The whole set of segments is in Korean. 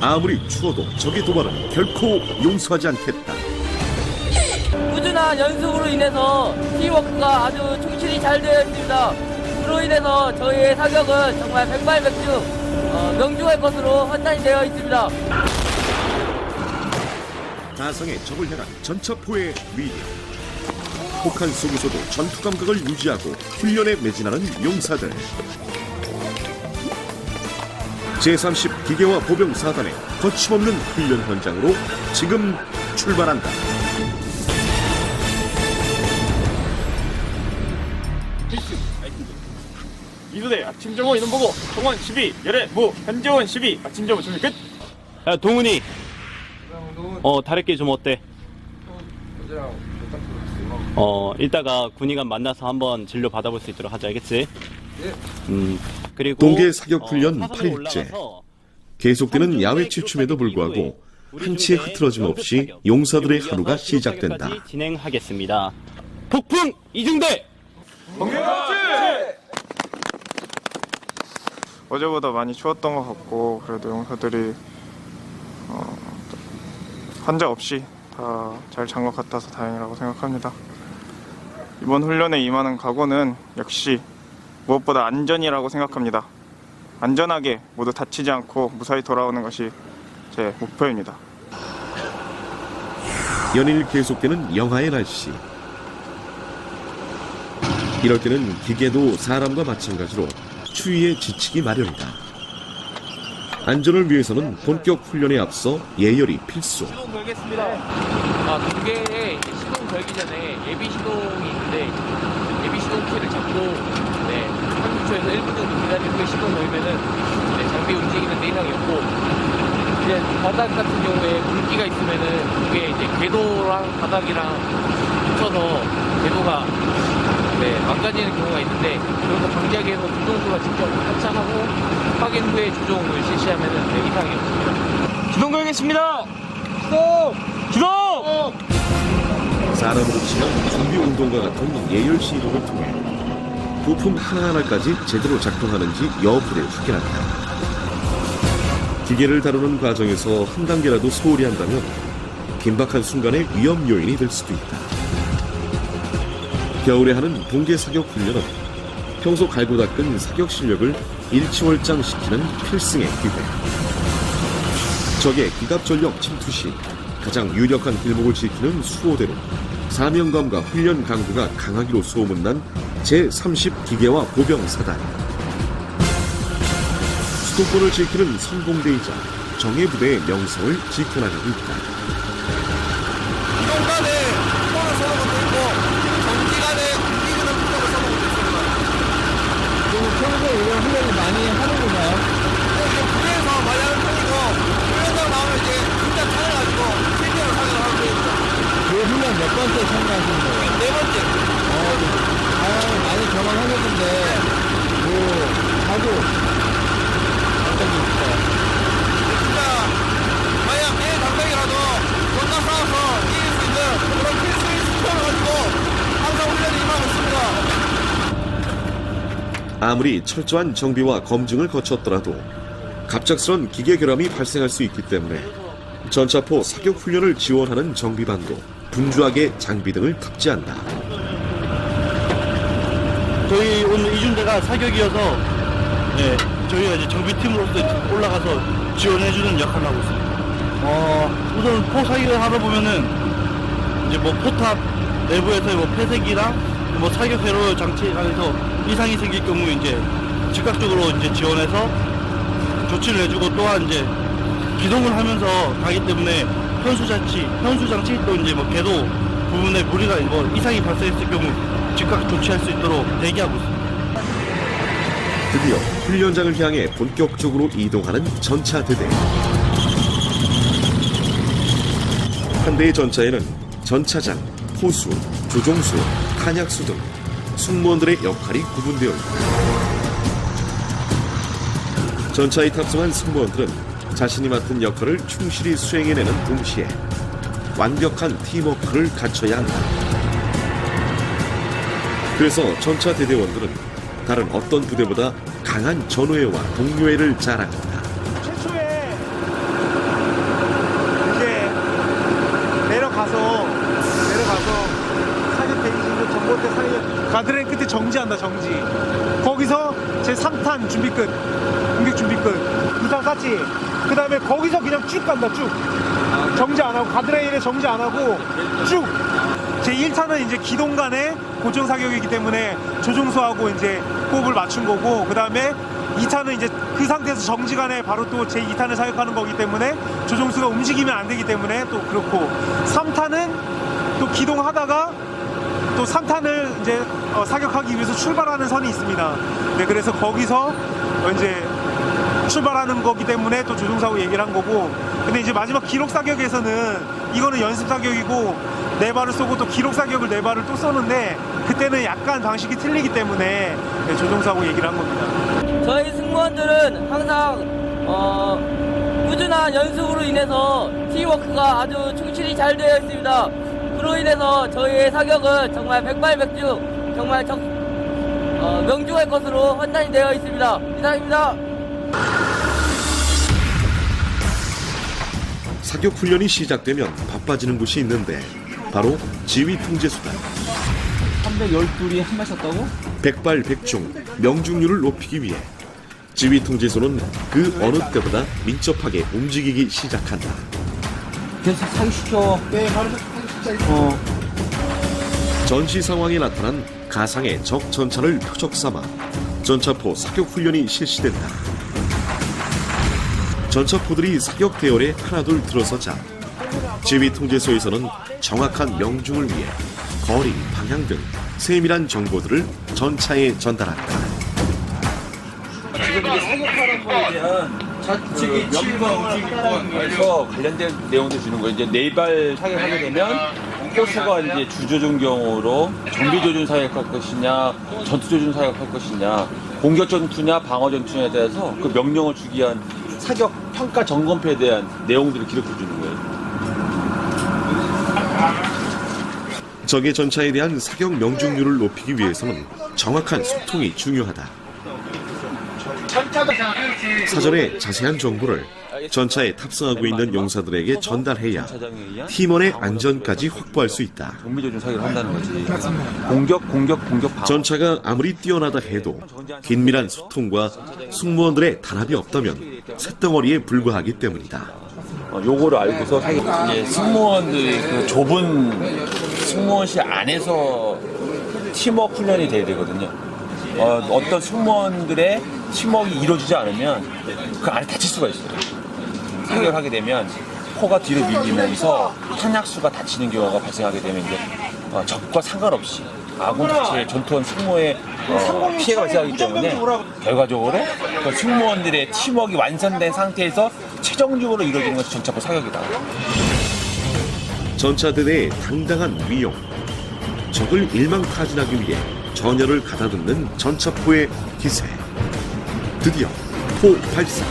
아무리 추워도 적의 도발은 결코 용서하지 않겠다. 꾸준한 연습으로 인해서 팀워크가 아주 충실히 잘 되어 있습니다. 그로 인해서 저희의 사격은 정말 백발백중 어, 명중할 것으로 판단이 되어 있습니다. 가성의 적을 향한 전차포의 위력. 폭한 속에서도 전투 감각을 유지하고 훈련에 매진하는 용사들. 제30 기계화 보병 사단의 거침없는 훈련 현장으로 지금 출발한다. 이두대 아침 정원 이동 보고 정원 12 열애 무 현재원 12 아침 정원 준비 끝 야 동훈이 어 다래끼 좀 어때? 어 이따가 군의관 만나서 한번 진료 받아볼 수 있도록 하자 알겠지? 음 그리고 동계 사격 훈련 어, 사선으로 8일째. 올라가서 계속되는 야외 취침에도 불구하고 한치의 흐트러짐 없이 용사들의 하루가 시작된다. 진행하겠습니다. 폭풍 이중대 어제보다 많이 추웠던 것 같고 그래도 용사들이 어, 환자 없이 다 잘 잔 것 같아서 다행이라고 생각합니다. 이번 훈련에 임하는 각오는 역시 무엇보다 안전이라고 생각합니다. 안전하게 모두 다치지 않고 무사히 돌아오는 것이 제 목표입니다. 연일 계속되는 영하의 날씨. 이럴 때는 기계도 사람과 마찬가지로 추위에 지치기 마련이다. 안전을 위해서는 본격 훈련에 앞서 예열이 필수. 시동 걸겠습니다. 아, 공개에 시동 걸기 전에 예비 시동이 있는데 예비 시동 키를 잡고 네, 30초에서 1분 정도 후에 시동 걸면은 네, 장비 움직이는 데 이상이 없고 이제 바닥 같은 경우에 물기가 있으면은 그게 이제 궤도랑 바닥이랑 붙여서 궤도가 네, 망가지는 경우가 있는데 그런 거 방지하기 위해서 조종수가 직접 하차하고 확인 후에 조종을 실시하면은 네, 이상이 없습니다. 시동 걸겠습니다. 시동! 시동 사람으로 치면 준비 운동과 같은 예열 시도를 통해 부품 하나하나까지 제대로 작동하는지 여부를 확인한다. 기계를 다루는 과정에서 한 단계라도 소홀히 한다면 긴박한 순간의 위험 요인이 될 수도 있다. 겨울에 하는 동계 사격 훈련은 평소 갈고 닦은 사격 실력을 일치월장시키는 필승의 기회. 적의 기갑 전력 침투 시 가장 유력한 길목을 지키는 수호대로 사명감과 훈련 강도가 강하기로 소문난 제30 기계화 보병 사단. 수도권을 지키는 선봉대이자 정예부대의 명성을 지켜나가고 있다. 이동간에 후방을 쏘는 것도 있고 정기간에 움직이는 훈련을 써먹고 있습니다. 그리고 평소에 이런 훈련을 많이 하는군요. 부대에서 많이 하는 편이고 훈련장 나오면 이제 진짜 찾아가지고 실제로 사격을 하고 있습니다. 그 훈련 몇 번째 참가하시는 거예요? 네 번째. 어, 다양하게 많이 경험하셨는데 뭐 자주 어떤 게 있을까요? 진짜 만약 내일 당장이라도 존나 싸워서 이길 수 있는 그런 필수의 수표를 가지고 항상 훈련에 임하고 있습니다. 아무리 철저한 정비와 검증을 거쳤더라도 갑작스런 기계 결함이 발생할 수 있기 때문에 전차포 사격 훈련을 지원하는 정비반도 분주하게 장비 등을 탑재한다. 저희 오늘 이중대가 사격이어서 네, 저희가 이제 정비팀으로서 올라가서 지원해주는 역할을 하고 있습니다. 어, 우선 포 사격을 하다 보면은 이제 뭐 포탑 내부에서의 뭐 폐색이랑 뭐 사격 회로 장치에서 이상이 생길 경우 이제 즉각적으로 이제 지원해서 조치를 해주고 또한 이제 기동을 하면서 가기 때문에 현수 장치, 현수 장치 또 이제 뭐 궤도 부분에 무리가 뭐 이상이 발생했을 경우 즉각 조치할 수 있도록 대기하고 있습니다. 드디어 훈련장을 향해 본격적으로 이동하는 전차 대대. 한 대의 전차에는 전차장, 포수, 조종수, 탄약수 등 승무원들의 역할이 구분되어 있다. 전차에 탑승한 승무원들은 자신이 맡은 역할을 충실히 수행해내는 동시에 완벽한 팀워크를 갖춰야 한다. 그래서 전차 대대원들은 다른 어떤 부대보다 강한 전우애와 동료애를 자랑한다. 최초에 내려가서 내려가서 사격 대기실로 전봇대 사격 가드레일 끝에 정지한다 정지 거기서 제 3탄 준비 끝. 공격 준비 끝. 2탄 쐈지? 그 다음에 거기서 그냥 쭉 간다 쭉. 정지 안 하고 가드레일에 정지 안 하고 쭉. 제 1탄은 이제 기동 간의 고정 사격이기 때문에 조종수하고 이제 호흡을 맞춘 거고 그 다음에 2탄은 이제 그 상태에서 정지간에 바로 또 제 2탄을 사격하는 거기 때문에 조종수가 움직이면 안 되기 때문에 또 그렇고 3탄은 또 기동하다가 또 3탄을 이제 어, 사격하기 위해서 출발하는 선이 있습니다. 네, 그래서 거기서 어, 이제 출발하는 거기 때문에 또 조종사하고 얘기를 한 거고 근데 이제 마지막 기록 사격에서는 이거는 연습 사격이고 네 발을 쏘고 또 기록 사격을 네 발을 또 쏘는데 그때는 약간 방식이 틀리기 때문에 네, 조종사하고 얘기를 한 겁니다. 저희 승무원들은 항상 어, 꾸준한 연습으로 인해서 팀워크가 아주 충실히 잘 되어 있습니다. 그로 인해서 저희의 사격은 정말 백발백중 정말 적, 어, 명중할 것으로 판단이 되어 있습니다. 이상입니다. 사격 훈련이 시작되면 바빠지는 곳이 있는데 바로 지휘 통제수다. 312이 한발 쐈다고? 백발백중 명중률을 높이기 위해 지휘 통제소는 그 어느 때보다 민첩하게 움직이기 시작한다. 계속 사격시켜. 전시 상황에 나타난 가상의 적 전차를 표적 삼아 전차포 사격 훈련이 실시된다. 전차포들이 사격 대열에 하나둘 들어서자 지휘 통제소에서는 정확한 명중을 위해 거리, 방향 등 세밀한 정보들을 전차에 전달한다. 지금 이제 사격하는 거에 대한 좌측의 명령을 하나에서 관련된 내용도 주는 거예요. 이제 네발 사격하게 되면 포수가 이제 주조준 경우로 정비 조준 사격할 것이냐, 전투 조준 사격할 것이냐, 공격 전투냐, 방어 전투냐에 대해서 그 명령을 주기 위한 사격 평가 점검표에 대한 내용들을 기록해 주는 거예요. 적의 전차에 대한 사격 명중률을 높이기 위해서는 정확한 소통이 중요하다. 사전에 자세한 정보를 전차에 탑승하고 있는 용사들에게 전달해야 팀원의 안전까지 확보할 수 있다. 공격, 공격, 공격. 전차가 아무리 뛰어나다 해도 긴밀한 소통과 승무원들의 단합이 없다면 쇳덩어리에 불과하기 때문이다. 어, 요거를 알고서 이제 승무원들이 그 좁은 승무원실 안에서 팀워크 훈련이 돼야 되거든요. 어, 어떤 승무원들의 팀워크가 이루어지지 않으면 그 안에 다칠 수가 있어요. 사격을 하게 되면 포가 뒤로 밀리면서 탄약수가 다치는 경우가 발생하게 되면 이제 어, 적과 상관없이 아군 자체의 전투원 승무의 어, 피해가 발생하기 때문에 결과적으로 그 승무원들의 팀워크가 완성된 상태에서 최종적으로 이루어지는 것이 전차포 사격이다. 전차대대의 당당한 위용, 적을 일망타진하기 위해 전열을 가다듬는 전차포의 기세. 드디어 포 발사.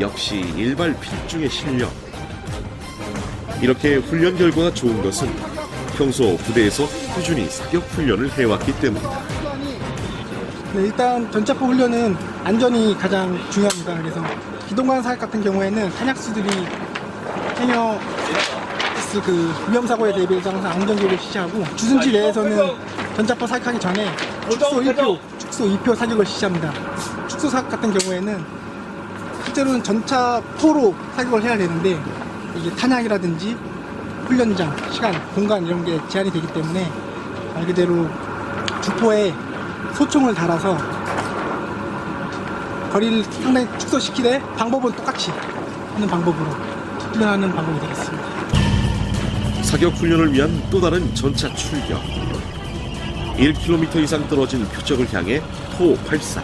역시 일발 필중의 실력. 이렇게 훈련 결과가 좋은 것은 평소 부대에서 꾸준히 사격 훈련을 해왔기 때문이다. 네, 일단 전차포 훈련은 안전이 가장 중요합니다. 그래서 기동관 사격 같은 경우에는 탄약수들이 행여 그 위험 사고에 대비해서 항상 안전교육을 실시하고 주둔지 내에서는 전차포 사격하기 전에 축소 1표, 축소 2표 사격을 실시합니다. 축소 사격 같은 경우에는 실제로는 전차 포로 사격을 해야 되는데 이게 탄약이라든지 훈련장, 시간, 공간 이런 게 제한이 되기 때문에 말 그대로 주포에 소총을 달아서 거리를 상당히 축소시키되 방법은 똑같이 하는 방법으로 훈련하는 방법이 되겠습니다. 사격 훈련을 위한 또 다른 전차 출격. 1km 이상 떨어진 표적을 향해 포 발사.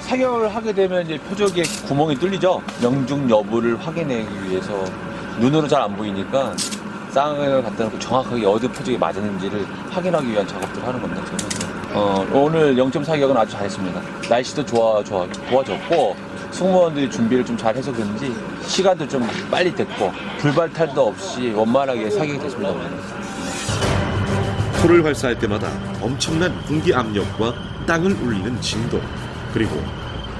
사격을 하게 되면 이제 표적에 구멍이 뚫리죠. 명중 여부를 확인하기 위해서 눈으로 잘 안 보이니까 쌍을 갖다 놓고 정확하게 어디 표적이 맞았는지를 확인하기 위한 작업들을 하는 겁니다. 저는. 어, 오늘 0점 사격은 아주 잘했습니다. 날씨도 좋아, 좋아, 좋아졌고 승무원들이 준비를 좀 잘해서 그런지 시간도 좀 빨리 됐고 불발탈도 없이 원만하게 사격이 됐습니다. 오늘. 포를 발사할 때마다 엄청난 공기 압력과 땅을 울리는 진동, 그리고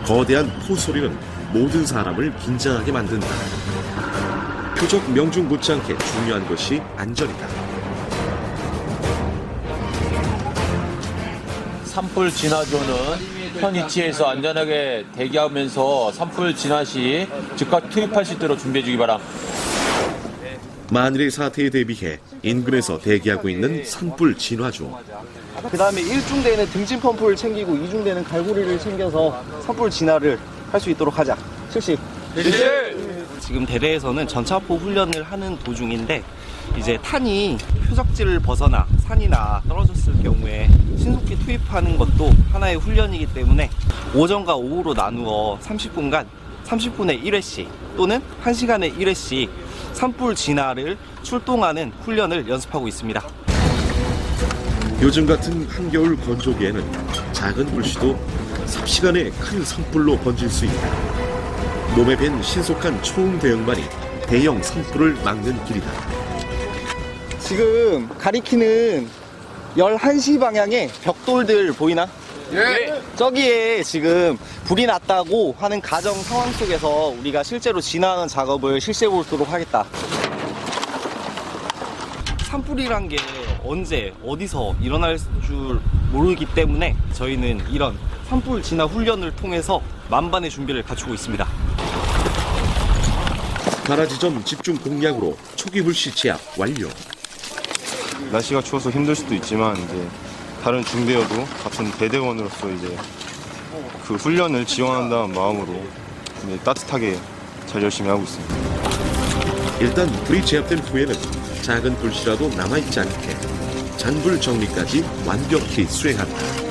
거대한 포 소리는 모든 사람을 긴장하게 만든다. 표적 명중 못지않게 중요한 것이 안전이다. 산불 진화조는 현 위치에서 안전하게 대기하면서 산불 진화 시 즉각 투입할 수 있도록 준비해 주기 바람. 만일의 사태에 대비해 인근에서 대기하고 있는 산불 진화조. 그 다음에 1중대는 등진 펌프를 챙기고 2중대는 갈고리를 챙겨서 산불 진화를 할 수 있도록 하자. 실시. 지금 대대에서는 전차포 훈련을 하는 도중인데 이제 탄이 표적지를 벗어나 산이나 떨어졌을 경우에 신속히 투입하는 것도 하나의 훈련이기 때문에 오전과 오후로 나누어 30분간 30분에 1회씩 또는 1시간에 1회씩 산불 진화를 출동하는 훈련을 연습하고 있습니다. 요즘 같은 한겨울 건조기에는 작은 불씨도 삽시간에 큰 산불로 번질 수 있다. 몸에 밴 신속한 초음 대응만이 대형 산불을 막는 길이다. 지금 가리키는 11시 방향에 벽돌들 보이나? 예. 저기에 지금 불이 났다고 하는 가정 상황 속에서 우리가 실제로 진화하는 작업을 실시해 보도록 하겠다. 산불이란 게 언제 어디서 일어날 줄 모르기 때문에 저희는 이런 산불 진화 훈련을 통해서 만반의 준비를 갖추고 있습니다. 가라지점 집중 공략으로 초기 불씨 제압 완료. 날씨가 추워서 힘들 수도 있지만 이제 다른 중대여도 같은 대대원으로서 이제 그 훈련을 지원한다는 마음으로 이제 따뜻하게 잘 열심히 하고 있습니다. 일단 불이 제압된 후에는 작은 불씨라도 남아있지 않게 잔불 정리까지 완벽히 수행한다.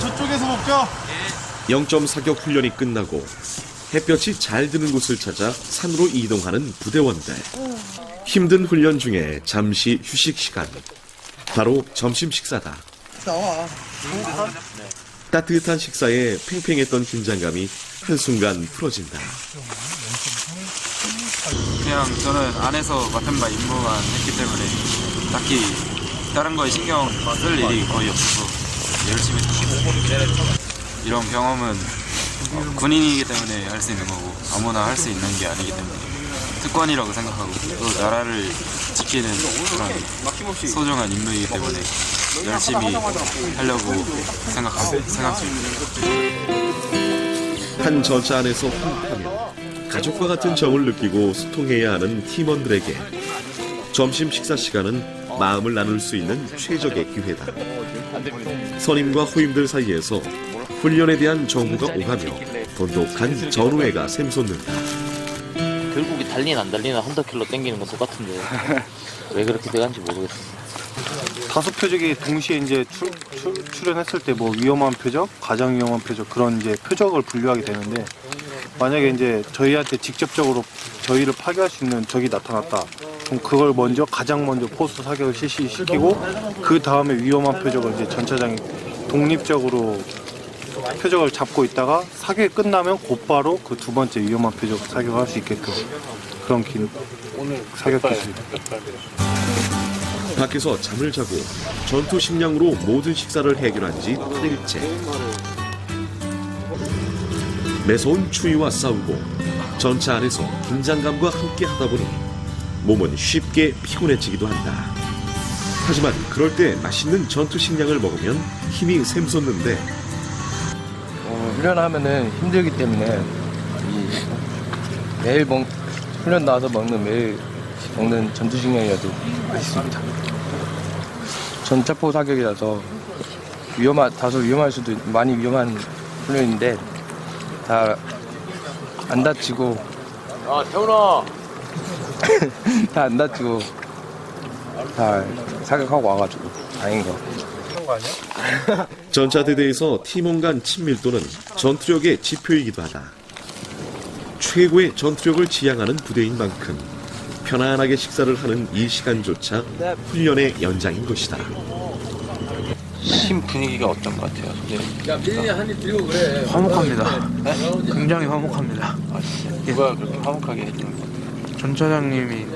저쪽에서 먹죠? 0점 사격 훈련이 끝나고 햇볕이 잘 드는 곳을 찾아 산으로 이동하는 부대원들. 힘든 훈련 중에 잠시 휴식 시간. 바로 점심 식사다. 따뜻한 식사에 팽팽했던 긴장감이 한순간 풀어진다. 그냥 저는 안에서 맡은 바 임무만 했기 때문에 딱히 다른 거에 신경 쓸 일이 거의 없어서 열심히. 이런 경험은 어, 군인이기 때문에 할 수 있는 거고 아무나 할 수 있는 게 아니기 때문에 특권이라고 생각하고 또 나라를 지키는 그런 소중한 임무이기 때문에 열심히 하려고 생각하고 생각 중입니다. 한 전차 안에서 호흡하며 가족과 같은 정을 느끼고 소통해야 하는 팀원들에게 점심 식사 시간은 마음을 나눌 수 있는 최적의 기회다. 선임과 후임들 사이에서 훈련에 대한 정보가 오가며 돈독한 전우회가 샘솟는다. 결국에 달리나 안 달리나 헌터킬로 땡기는 건 똑같은데 왜 그렇게 돼간지 모르겠어. 다섯 표적이 동시에 이제 출, 출, 출연했을 때 뭐 위험한 표적, 가장 위험한 표적 그런 이제 표적을 분류하게 되는데 만약에 이제 저희한테 직접적으로 저희를 파괴할 수 있는 적이 나타났다. 그럼 그걸 먼저 가장 먼저 포스 사격을 실시시키고 그 다음에 위험한 표적을 이제 전차장이 독립적으로 표적을 잡고 있다가 사격이 끝나면 곧바로 그 두 번째 위험한 표적 사격을 할 수 있게끔 그런 기, 사격 기술입니다. 밖에서 잠을 자고 전투 식량으로 모든 식사를 해결한 지 8일째. 매서운 추위와 싸우고 전차 안에서 긴장감과 함께 하다 보니 몸은 쉽게 피곤해지기도 한다. 하지만 그럴 때 맛있는 전투 식량을 먹으면 힘이 샘솟는데 어, 훈련하면은 힘들기 때문에 이 매일 먹, 훈련 나와서 먹는 매일 먹는 전투식량이라도 맛있습니다. 전차포 사격이라서 위험하, 다소 위험할 수도 있- 많이 위험한 훈련인데 다 안 다치고 아 태훈아. 다 안 다치고 다 사격하고 와가지고 다행인 것 같아요. 전차 대대에서 팀원 간 친밀도는 전투력의 지표이기도 하다. 최고의 전투력을 지향하는 부대인 만큼 편안하게 식사를 하는 이 시간조차 훈련의 연장인 것이다. 팀 분위기가 어떤 것 같아요? 화목합니다. 굉장히 화목합니다. 누가 그렇게 화목하게 해주는 것 같아요? 전 차장님이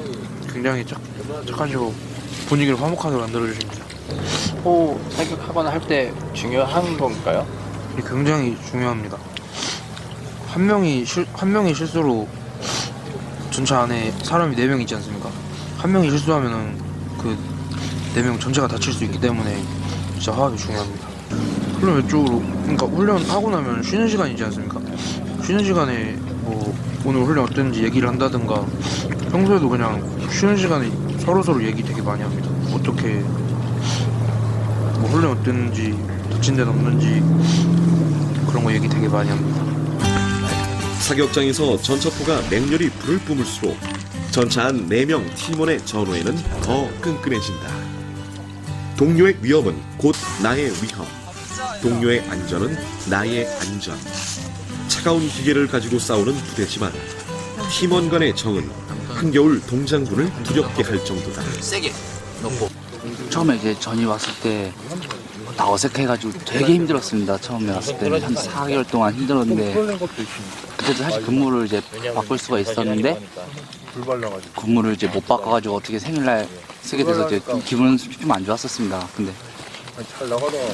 굉장히 착, 착하시고 분위기를 화목하게 만들어주십니다. 포 사격하거나 할 때 중요한 건가요? 굉장히 중요합니다. 한 명이 실, 한 명이 실수로 전차 안에 사람이 네 명 있지 않습니까? 한 명이 실수하면은 그 네 명 전체가 다칠 수 있기 때문에 진짜 화학이 중요합니다. 훈련 외적으로 그러니까 훈련 하고 나면 쉬는 시간이지 않습니까? 쉬는 시간에 뭐 오늘 훈련 어땠는지 얘기를 한다든가 평소에도 그냥 쉬는 시간에 서로 서로 얘기 되게 많이 합니다. 어떻게 뭐 훈련 어땠는지 다친 데는 없는지 그런 거 얘기 되게 많이 합니다. 사격장에서 전차포가 맹렬히 불을 뿜을수록 전차 안 4명 팀원의 전후에는 더 끈끈해진다. 동료의 위험은 곧 나의 위험. 동료의 안전은 나의 안전. 차가운 기계를 가지고 싸우는 부대지만 팀원 간의 정은 한겨울 동장군을 두렵게 할 정도다. 세게 넣고 처음에 이제 전이 왔을 때나 어색해가지고 되게 힘들었습니다. 처음에 왔을 때는 한 4개월 동안 힘들었는데 그때도 사실 근무를 이제 바꿀 수가 있었는데 근무를 이제 못 바꿔가지고 어떻게 생일날 쓰게 돼서 이제 좀 기분은 좀 안 좋았었습니다. 근데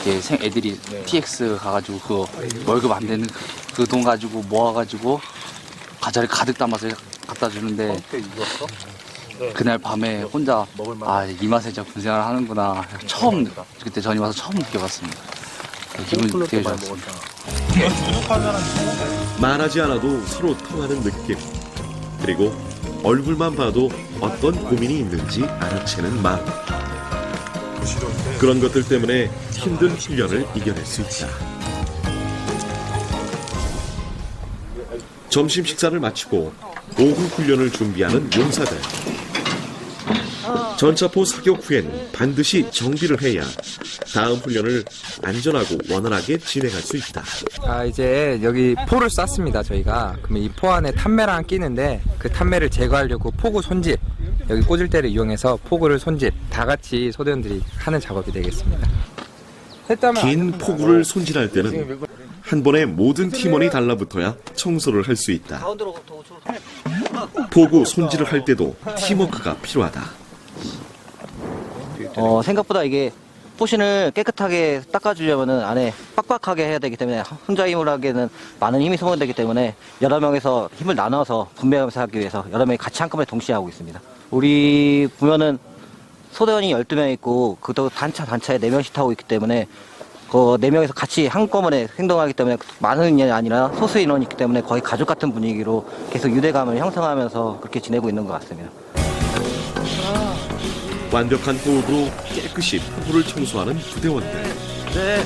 이제 생- 애들이 TX 가가지고 그거 월급 안 되는 그 돈 가지고 모아가지고 과자를 가득 담아서 갖다 주는데 그날 밤에 혼자 아 이 맛에 진짜 군생활 하는구나 처음 그때 전이 와서 처음 느껴봤습니다. 기분이 되게 좋았습니다. 말하지 않아도 서로 통하는 느낌. 그리고 얼굴만 봐도 어떤 고민이 있는지 알아채는 마음. 그런 것들 때문에 힘든 훈련을 이겨낼 수 있다. 점심 식사를 마치고 오후 훈련을 준비하는 용사들. 전차포 사격 후엔 반드시 정비를 해야 다음 훈련을 안전하고 원활하게 진행할 수 있다. 아 이제 여기 포를 쐈습니다 저희가 그러면 이 포 안에 탄매랑 끼는데 그 탄매를 제거하려고 포구 손질 여기 꽂을 때를 이용해서 포구를 손질 다 같이 소대원들이 하는 작업이 되겠습니다 긴 포구를 손질할 때는 한 번에 모든 팀원이 달라붙어야 청소를 할 수 있다. 포구 손질을 할 때도 팀워크가 필요하다. 어, 생각보다 이게 포신을 깨끗하게 닦아주려면은 안에 빡빡하게 해야 되기 때문에 혼자 힘을 하기에는 많은 힘이 소모되기 때문에 여러 명에서 힘을 나눠서 분배하면서 하기 위해서 여러 명이 같이 한꺼번에 동시에 하고 있습니다. 우리 보면은 소대원이 12명 있고 그도 단차 단차에 4명씩 타고 있기 때문에 그 4명에서 같이 한꺼번에 행동하기 때문에 많은 인원이 아니라 소수 인원이 있기 때문에 거의 가족 같은 분위기로 계속 유대감을 형성하면서 그렇게 지내고 있는 것 같습니다. 완벽한 호흡으로 깨끗이 포구를 청소하는 부대원들. 네.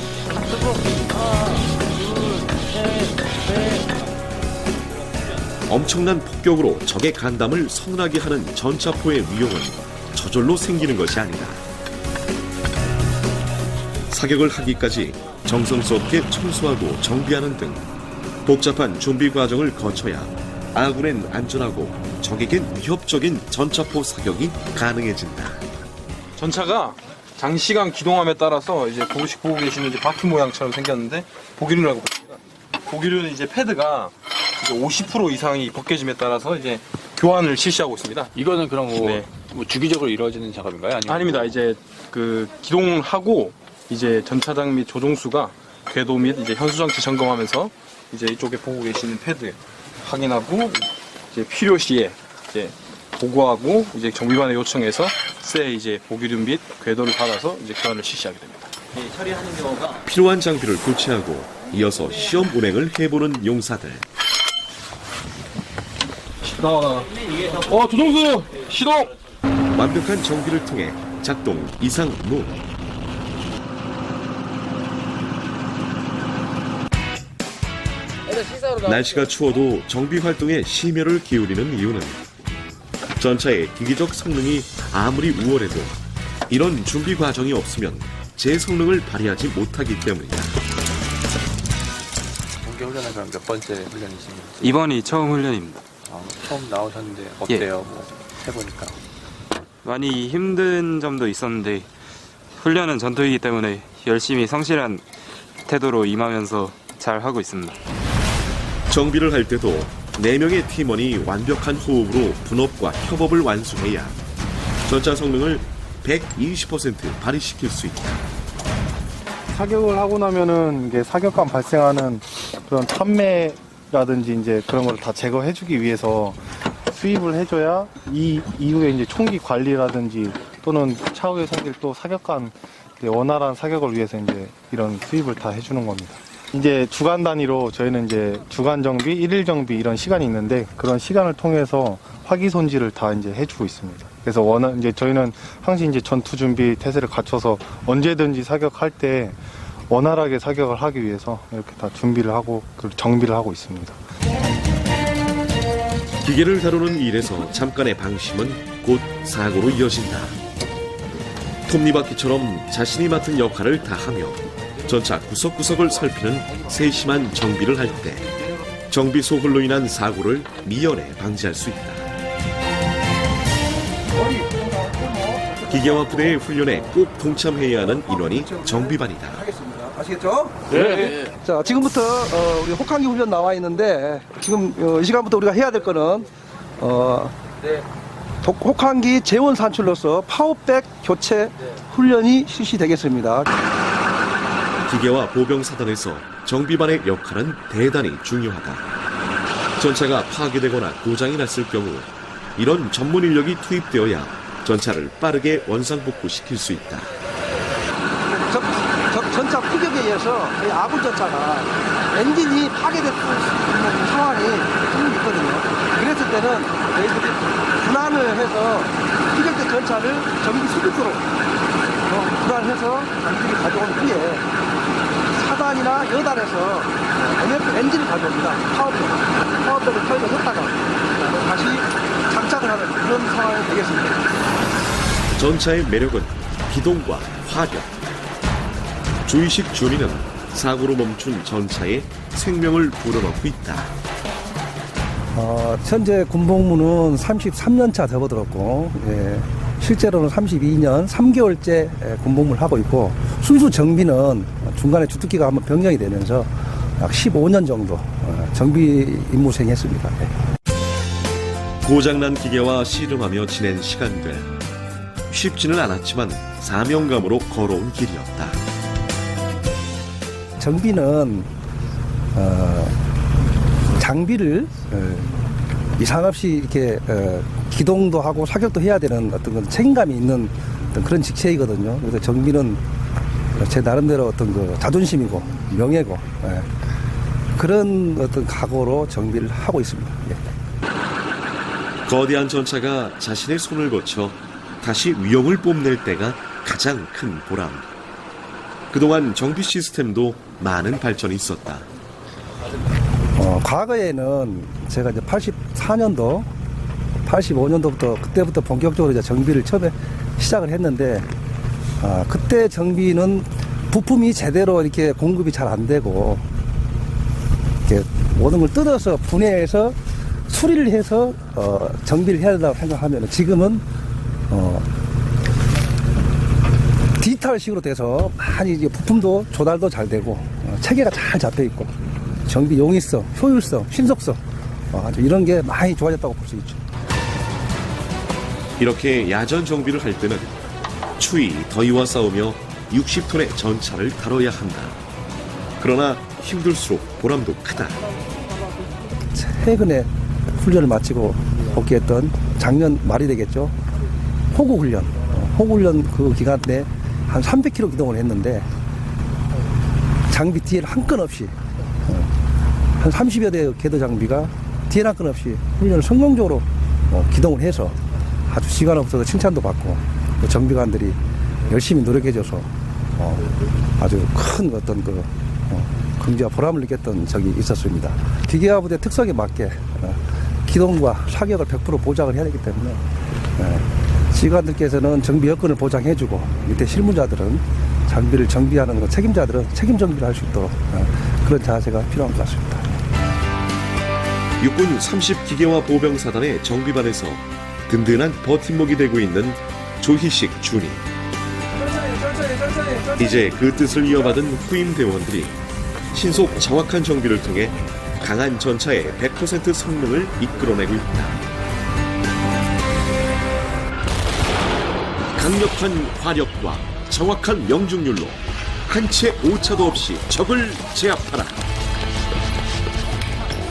엄청난 폭격으로 적의 간담을 서늘하게 하는 전차포의 위용은 저절로 생기는 것이 아니다. 사격을 하기까지 정성스럽게 청소하고 정비하는 등 복잡한 준비 과정을 거쳐야 아군엔 안전하고 적에겐 위협적인 전차포 사격이 가능해진다. 전차가 장시간 기동함에 따라서 이제 보시 보고 계시는 이제 바퀴 모양처럼 생겼는데 보기류라고 합니다. 보기류는 이제 패드가 이제 50% 이상이 벗겨짐에 따라서 이제 교환을 실시하고 있습니다. 이거는 그럼 뭐, 네. 뭐 주기적으로 이루어지는 작업인가요? 아니면 아닙니다. 이제 그 기동하고 이제 전차장 및 조종수가 궤도 및 이제 현수장치 점검하면서 이제 이쪽에 보고 계시는 패드 확인하고 이제 필요시에 이제 보고하고 이제 정비반에 요청해서 새 이제 보기류 및 궤도를 받아서 이제 교환을 실시하게 됩니다. 처리하는 경우가 필요한 장비를 교체하고 이어서 시험 운행을 해보는 용사들. 나와. 어 조종수 시동. 완벽한 정비를 통해 작동 이상 무. 날씨가 추워도 정비 활동에 심혈을 기울이는 이유는 전차의 기기적 성능이 아무리 우월해도 이런 준비 과정이 없으면 제 성능을 발휘하지 못하기 때문이다. 동계 훈련은 그럼 몇 번째 훈련이십니까? 이번이 처음 훈련입니다. 아, 처음 나오셨는데 어때요? 뭐 해보니까 많이 힘든 점도 있었는데 훈련은 전투이기 때문에 열심히 성실한 태도로 임하면서 잘 하고 있습니다. 정비를 할 때도 4명의 팀원이 완벽한 호흡으로 분업과 협업을 완수해야 전차 성능을 120% 발휘시킬 수 있다. 사격을 하고 나면은 이게 사격감 발생하는 그런 판매라든지 이제 그런 걸 다 제거해주기 위해서 수입을 해줘야 이 이후에 이제 총기 관리라든지 또는 차후에 생길 또 사격감 원활한 사격을 위해서 이제 이런 수입을 다 해주는 겁니다. 이제 주간 단위로 저희는 이제 주간 정비, 일일 정비 이런 시간이 있는데 그런 시간을 통해서 화기 손질을 다 이제 해주고 있습니다. 그래서 원하 이제 저희는 항상 이제 전투 준비 태세를 갖춰서 언제든지 사격할 때 원활하게 사격을 하기 위해서 이렇게 다 준비를 하고 그 정비를 하고 있습니다. 기계를 다루는 일에서 잠깐의 방심은 곧 사고로 이어진다. 톱니바퀴처럼 자신이 맡은 역할을 다하며 전차 구석구석을 살피는 세심한 정비를 할 때 정비 소홀로 인한 사고를 미연에 방지할 수 있다. 기계화 부대의 훈련에 꼭 동참해야 하는 인원이 정비반이다. 아시겠죠? 네. 자, 지금부터 어, 우리 혹한기 훈련 나와 있는데 지금 어, 이 시간부터 우리가 해야 될 거는 어, 독- 혹한기 재원 산출로서 파워백 교체 훈련이 실시되겠습니다. 기계와 보병 사단에서 정비반의 역할은 대단히 중요하다. 전차가 파괴되거나 고장이 났을 경우 이런 전문 인력이 투입되어야 전차를 빠르게 원상복구시킬 수 있다. 적, 적 전차 포격에 의해서 이 아군 전차가 엔진이 있는 상황이 분명히 있거든요. 그랬을 때는 저희들이 분할을 해서 피격된 전차를 수급소로 어, 분할해서 장비를 가져온 후에 사단이나 여단에서 MF 엔진을 가져옵니다. 파워백. 파워백을 털고 했다가 다시 장착을 하는 그런 상황이 되겠습니다. 전차의 매력은 기동과 화력. 주의식 주민은 사고로 멈춘 전차에 생명을 불어넣고 있다. 어, 현재 군복무는 33년 차 접어들었고, 예, 실제로는 32년 3개월째 예, 군복무를 하고 있고, 순수 정비는 중간에 주특기가 한번 변경이 되면서 약 15년 정도 어, 정비 임무 수행했습니다. 예. 고장난 기계와 씨름하며 지낸 시간들. 쉽지는 않았지만 사명감으로 걸어온 길이었다. 정비는 어, 장비를 어, 이상 없이 이렇게 어, 기동도 하고 사격도 해야 되는 어떤 그런 책임감이 있는 어떤 그런 직책이거든요. 그래서 정비는 제 나름대로 어떤 그 자존심이고 명예고 예. 그런 어떤 각오로 정비를 하고 있습니다. 예. 거대한 전차가 자신의 손을 거쳐 다시 위용을 뽐낼 때가 가장 큰 보람. 그동안 정비 시스템도 많은 발전이 있었다. 어, 과거에는 제가 이제 84년도, 85년도부터 그때부터 본격적으로 이제 정비를 처음에 시작을 했는데, 아, 그때 정비는 부품이 제대로 이렇게 공급이 잘 안 되고, 이렇게 모든 걸 뜯어서 분해해서 수리를 해서 어, 정비를 해야 된다고 생각하면 지금은 어, 디지털식으로 돼서 많이 이제 부품도 조달도 잘 되고 어, 체계가 잘 잡혀 있고 정비 용이성, 효율성, 신속성 어, 이런 게 많이 좋아졌다고 볼 수 있죠. 이렇게 야전 정비를 할 때는 추위, 더위와 싸우며 60톤의 전차를 다뤄야 한다. 그러나 힘들수록 보람도 크다. 최근에 훈련을 마치고 복귀했던 작년 말이 되겠죠. 호구 훈련. 어, 호구 훈련 그 기간 내한 300km 기동을 했는데 장비 뒤에 한건 없이 어, 한 30여 대 궤도 장비가 뒤에 한건 없이 훈련을 성공적으로 어, 기동을 해서 아주 시간 없어서 칭찬도 받고 그 정비관들이 열심히 노력해줘서 어, 아주 큰 어떤 그 어, 긍지와 보람을 느꼈던 적이 있었습니다. 기계화 부대 특성에 맞게 어, 기동과 사격을 100% 보장을 해야 되기 때문에 예, 지휘관들께서는 정비 여건을 보장해주고 밑에 실무자들은 장비를 정비하는 그 책임자들은 책임 정비를 할 수 있도록 어, 그런 자세가 필요한 것 같습니다. 육군 30기계화 보병사단의 정비반에서 든든한 버팀목이 되고 있는 조희식 준이. 이제 그 뜻을 이어받은 후임 대원들이 신속 정확한 정비를 통해 강한 전차의 100% 성능을 이끌어내고 있다. 강력한 화력과 정확한 명중률로 한채 오차도 없이 적을 제압하라.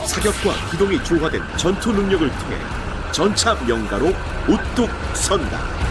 사격과 기동이 조화된 전투 능력을 통해 전차 명가로 우뚝 선다.